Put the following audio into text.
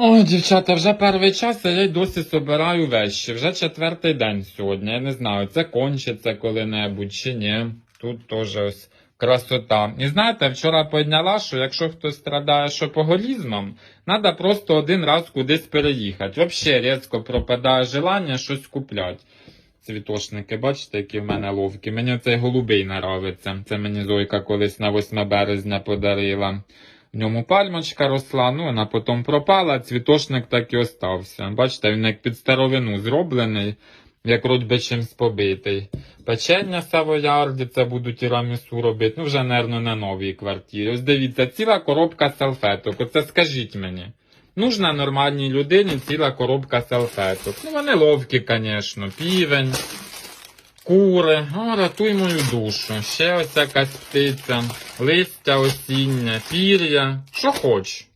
Ой, дівчата, вже перший час, а я й досі собираю вещі. Вже четвертий день сьогодні. Я не знаю, це кончиться коли-небудь чи ні. Тут теж ось красота. І знаєте, вчора підняла, що якщо хтось страдає шопоголізмом, треба просто один раз кудись переїхати. Взагалі різко пропадає желання щось купляти. Цвітошники, бачите, які в мене ловкі. Мені цей голубий нравиться. Це мені Зойка колись на 8 березня подарила. В ньому пальмочка росла, ну вона потім пропала, цвітошник так і остався. Бачите, він як під старовину зроблений, як би чимсь побитий. Печення савоярді, це буду тірамісу робити, ну вже, нервно, на новій квартирі. Ось дивіться, ціла коробка салфеток. Оце скажіть мені. Нужна нормальній людині ціла коробка салфеток. Ну вони ловкі, звісно, півень. Кури, о, рятуй мою душу. Ще ось якась птиця, листя осіння, пір'я. Що хоч.